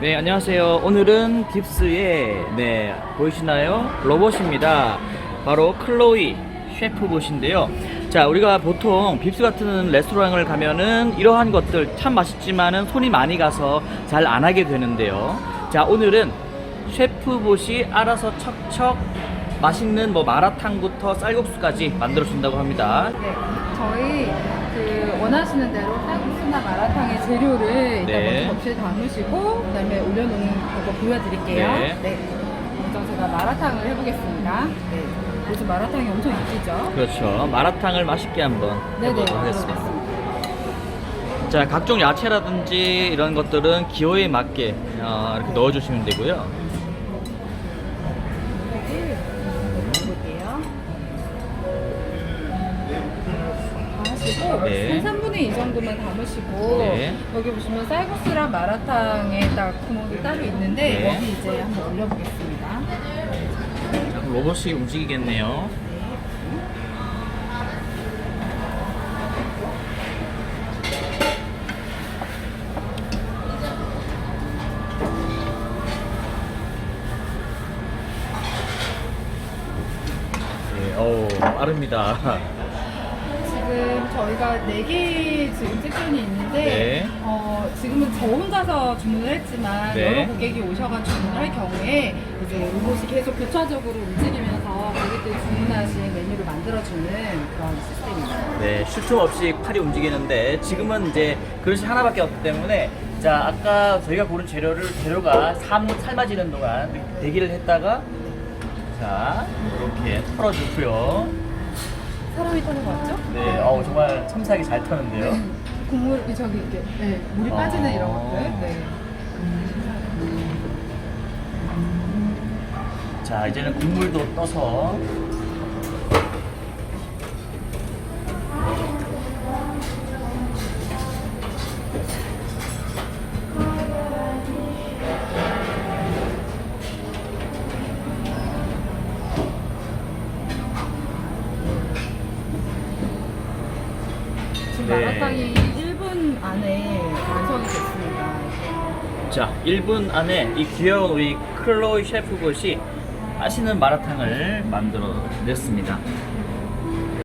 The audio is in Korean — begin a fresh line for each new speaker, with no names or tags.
네, 안녕하세요. 오늘은 깁스의 네, 보이시나요? 로봇입니다. 바로 클로이 셰프봇인데요. 자, 우리가 보통 빕스 같은 레스토랑을 가면은 이러한 것들 참 맛있지만은 손이 많이 가서 잘 안 하게 되는데요. 자, 오늘은 셰프봇이 알아서 척척 맛있는 뭐 마라탕부터 쌀국수까지 만들어 준다고 합니다.
네, 저희 그 원하시는 대로 쌀국수나 마라탕의 재료를 일단
네.
먼저 접시에 담으시고 그다음에 올려놓는 거 보여드릴게요.
네.
먼저 제가 마라탕을 해보겠습니다. 네, 요즘 마라탕이 엄청 인기죠?
그렇죠. 마라탕을 맛있게 한번
네네,
해보도록 하겠습니다. 자, 각종 야채라든지 이런 것들은 기호에 맞게 어, 이렇게 넣어주시면 되고요.
하시고
네.
한 3분의 2 정도만 담으시고
네.
여기 보시면 쌀국수랑 마라탕에 딱 구멍이 따로 있는데
네.
여기 이제 한번 올려보겠습니다.
자, 그럼 로봇이 움직이겠네요. 네, 어우, 빠릅니다.
저희가 4개 지금 섹션이 있는데
네.
어, 지금은 저 혼자서 주문을 했지만
네.
여러 고객이 오셔가 주문을 할 경우에 이제 로봇이 계속 교차적으로 움직이면서 고객들이 주문하신 메뉴를 만들어주는 그런 시스템입니다.
네, 쉴틈 없이 팔이 움직이는데 지금은 이제 그릇이 하나밖에 없기 때문에 자 아까 저희가 고른 재료를 재료가 삶, 삶아지는 동안 대기를 했다가 자 이렇게 털어주고요.
사람이 타는 거 같죠?
네, 어우 정말 첨삭이 잘 터는데요.
네. 국물 저기 이렇게 네, 물이 빠지는 이런
어.
것들. 네.
자 이제는 국물도 떠서
마라탕이 1분 안에 완성이 됐습니다.
자 1분 안에 이 귀여운 우리 클로이 셰프봇이 맛있는 마라탕을 만들어 냈습니다.